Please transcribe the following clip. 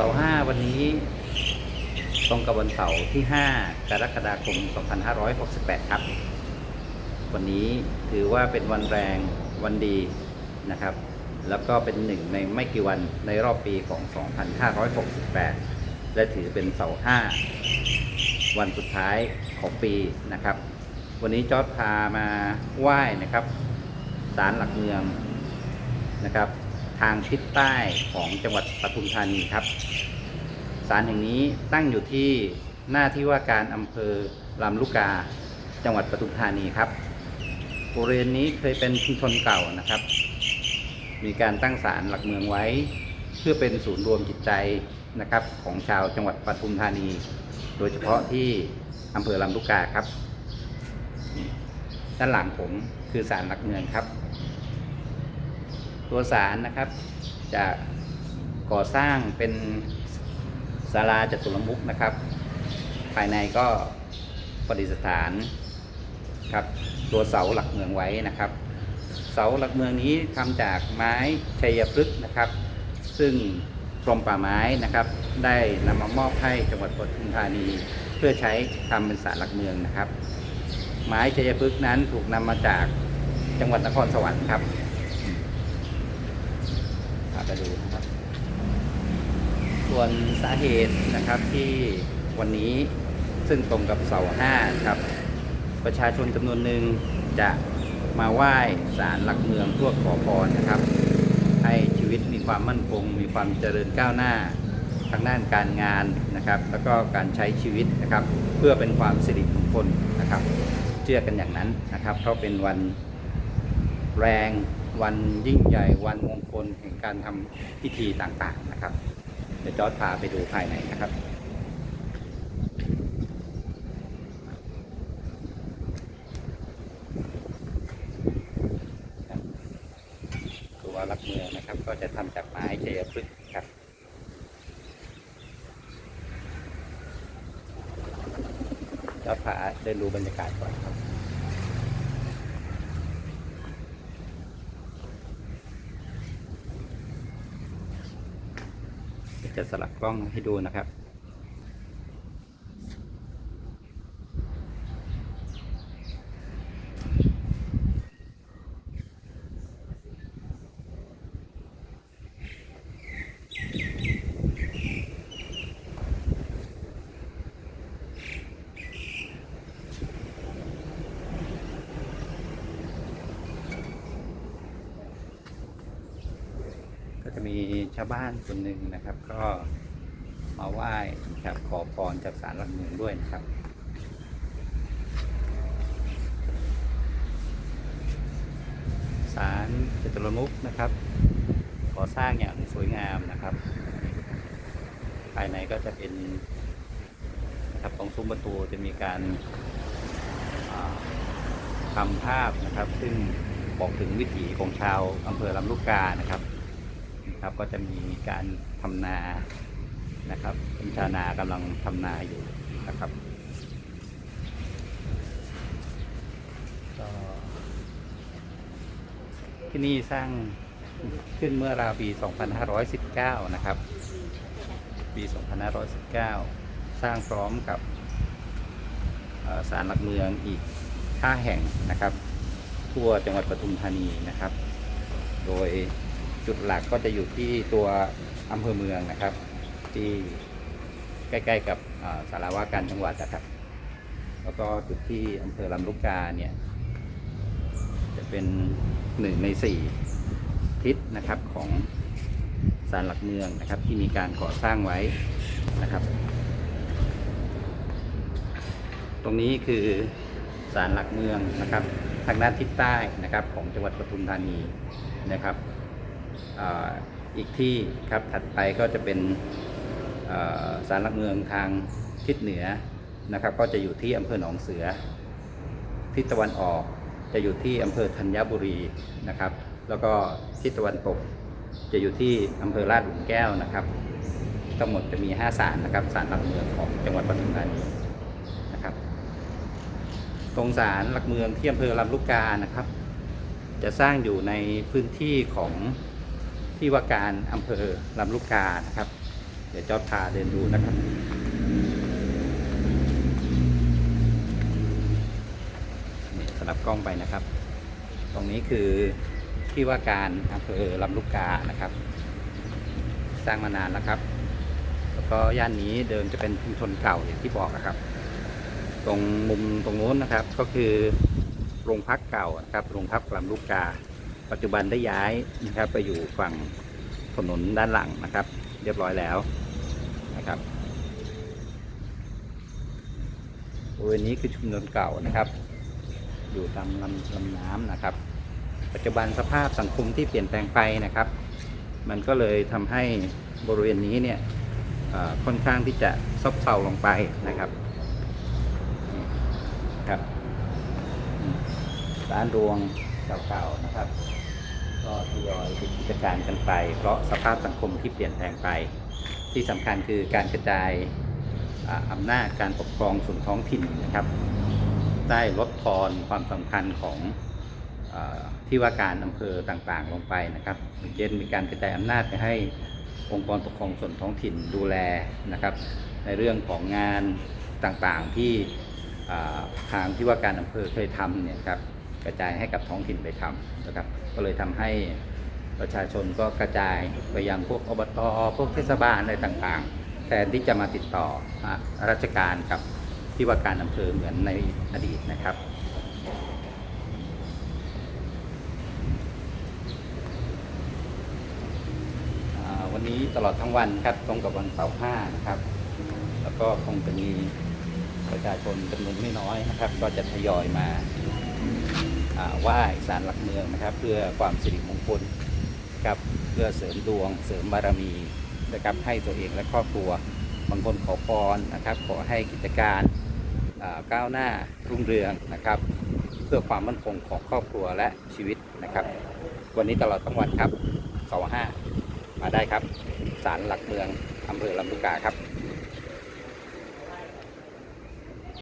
สาร์ห้าวันนี้ ตรงกับวันเสาร์ที่ 5 กรกฎาคม 2568 ครับ วันนี้ถือว่าเป็นวันแรงวันดีนะครับ แล้วก็เป็นหนึ่งในไม่กี่วันในรอบปีของ 2568 และถือเป็นเสาร์5วันสุดท้ายของปีนะครับ วันนี้จอร์ดพามาไหว้นะครับศาลหลักเมืองนะครับทางทิศใต้ของจังหวัดปทุมธานีครับ ศาลแห่งนี้ตั้งอยู่ที่หน้าที่ว่าการอำเภอลำลูกกา จังหวัดปทุมธานีครับบริเวณนี้เคยเป็นชุมชนเก่านะครับ มีการตั้งศาลหลักเมืองไว้ เพื่อเป็นศูนย์รวมจิตใจนะครับ ของชาวจังหวัดปทุมธานี โดยเฉพาะที่อำเภอลำลูกกาครับ ด้านหลังผมคือศาลหลักเมืองครับ ตัวศาลนะครับจะก่อสร้างเป็น ศาลาจตุรมุขนะครับ ภายในก็ประดิษฐานครับตัวเสาหลักเมืองไว้นะครับ เสาหลักเมืองนี้ทำจากไม้ชัยพฤกษ์นะครับ ซึ่งกรมป่าไม้นะครับ ได้นำมามอบให้จังหวัดปทุมธานี เพื่อใช้ทำเป็นศาลหลักเมืองนะครับ ไม้ชัยพฤกษ์นั้นถูกนำมาจากจังหวัดนครสวรรค์ครับพาไปดูนะ ส่วนสาเหตุนะครับที่วันนี้ซึ่งตรงกับเสาร์ห้าครับ ประชาชนจำนวนหนึ่งจะมาไหว้ศาลหลักเมืองเพื่อขอพรนะครับ ให้ชีวิตมีความมั่นคง มีความเจริญก้าวหน้าทางด้านการงานนะครับ แล้วก็การใช้ชีวิตนะครับ เพื่อเป็นความสิริมงคลนะครับเชื่อกันอย่างนั้นนะครับ เพราะเป็นวันแรงวันยิ่งใหญ่วันมงคลแห่งการทำพิธีต่างๆนะครับ เดี๋ยวจอร์ดพาไปดูภายในนะครับตัวหลักเมืองนะครับ ก็จะทำจากไม้เชยพฤกษ์ครับจอร์ดพาเดินดูบรรยากาศก่อนครับ จะสลับกล้องให้ดูนะครับ จะมีชาวบ้านคนหนึ่งนะครับ ก็มาไหว้ครับขอพรจากศาลหลักเมืองด้วยนะครับศาลจตุรมุขนะครับก่อสร้างอย่างสวยงามนะครับ ภายในก็จะเป็นนะครับตรงซุ้มประตูจะมีการทำภาพนะครับ ซึ่งบอกถึงวิถีของชาวอำเภอลำลูกกานะครับ นะครับก็จะมีการทำนานะครับเป็นชาวนากำลังทำนาอยู่นะครับที่นี่สร้างขึ้นเมื่อราวปี 2519 นะครับ ปี 2519 สร้างพร้อมกับศาลหลักเมืองอีก 5 แห่งนะครับ ทั่วจังหวัดปทุมธานีนะครับ โดย จุดหลักก็จะอยู่ที่ตัวอำเภอเมืองนะครับ ที่ใกล้ๆกับสารวาการจังหวัดนะครับ แล้วก็จุดที่อำเภอลำลูกกาเนี่ยจะเป็นหนึ่งในสี่ทิศนะครับของศาลหลักเมืองนะครับ ที่มีการก่อสร้างไว้นะครับ ตรงนี้คือศาลหลักเมืองนะครับ ทางด้านทิศใต้นะครับของจังหวัดปทุมธานีนะครับ อีกที่ครับถัดไปก็จะเป็นอ่าศาลหลักเมืองทางทิศเหนือนะครับ ก็จะอยู่ที่อำเภอหนองเสือ ทิศตะวันออกจะอยู่ที่อำเภอธัญบุรีนะครับ แล้วก็ทิศตะวันตกจะอยู่ที่อำเภอลาดหลุมแก้วนะครับ ทั้งหมดจะมี 5 ศาลนะครับศาลหลักเมืองของจังหวัดปทุมธานีนะครับ ตรงศาลหลักเมืองที่อำเภอลำลูกกานะครับ จะสร้างอยู่ในพื้นที่ของ ที่ว่าการอำเภอลำลูกกานะครับ เดี๋ยวจอดพาเดินดูนะครับ นี่สลับกล้องไปนะครับ ตรงนี้คือที่ว่าการอำเภอลำลูกกานะครับ สร้างมานานแล้วครับ แล้วก็ย่านนี้เดิมจะเป็นชุมชนเก่าอย่างที่บอกนะครับ ตรงมุมตรงโน้นนะครับก็คือโรงพักเก่านะครับโรงพักลำลูกกา ปัจจุบันได้ย้ายนะครับ ไปอยู่ฝั่งถนนด้านหลังนะครับ เรียบร้อยแล้วนะครับบริเวณนี้คือชุมชนเก่านะครับ อยู่ตามลำลำน้ำนะครับ ปัจจุบันสภาพสังคมที่เปลี่ยนแปลงไปนะครับ มันก็เลยทำให้บริเวณนี้เนี่ยค่อนข้างที่จะซบเซาลงไปนะครับครับร้านรวงเก่าๆนะครับ ก็ทยอยปิดกิจการกันไป เพราะสภาพสังคมที่เปลี่ยนแปลงไป ที่สำคัญคือการกระจายอ่าอำนาจการปกครองส่วนท้องถิ่นนะครับ ได้ลดทอนความสำคัญของอที่ว่าการอำเภอต่างๆลงไปนะครับเช่นมีการกระจายอำนาจไปให้องค์กรปกครองส่วนท้องถิ่นดูแลนะครับ ในเรื่องของงานต่างๆที่ทางที่ว่าการอำเภอเคยทำเนี่ยครับ กระจายให้กับท้องถิ่นไปทำนะครับ ก็เลยทำให้ประชาชนก็กระจายไปยังพวกอบตพวกเทศบาลอะไรต่างๆแทนที่จะมาติดต่อราชการกับที่ว่าการอำเภอเหมือนในอดีตนะครับวันนี้ตลอดทั้งวันครับตรงกับวันเสาร์ห้านะครับ แล้วก็คงจะมีประชาชนจำนวนไม่น้อยนะครับ ก็จะทยอยมา ไหว้ศาลหลักเมืองนะครับ เพื่อความสิริมงคลครับเพื่อเสริมดวง เสริมบารมีนะครับให้ตัวเองและครอบครัวบางคนขอพรนะครับ ขอให้กิจการก้าวหน้ารุ่งเรืองนะครับ เพื่อความมั่นคงของครอบครัวและชีวิตนะครับ วันนี้ตลอดทั้งวันครับเสาร์ห้ามาได้ครับศาลหลักเมืองอำเภอลำลูกกาครับ